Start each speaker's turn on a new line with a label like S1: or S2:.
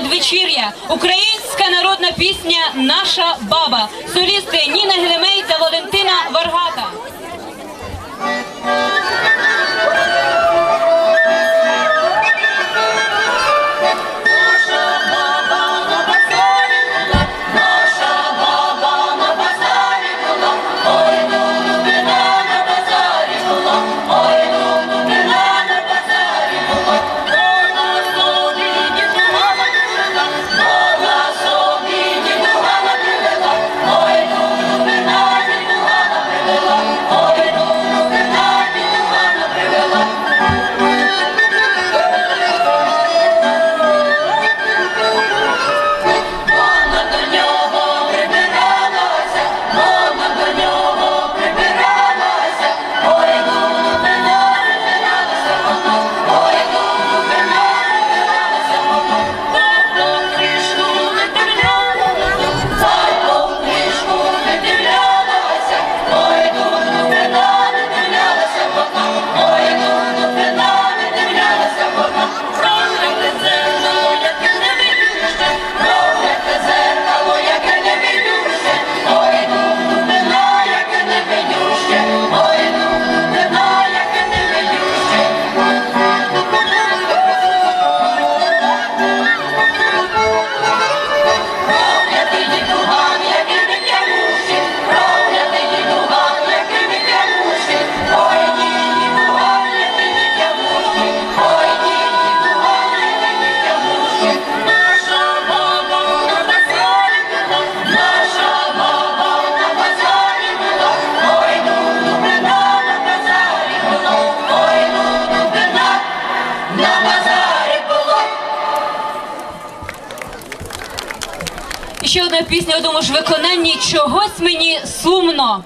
S1: надвечір'я. Українська народна пісня Наша баба. Солісти Ніна Глемей та Валентина Варгата. Ще одна пісня у тому ж виконанні чогось мені сумно.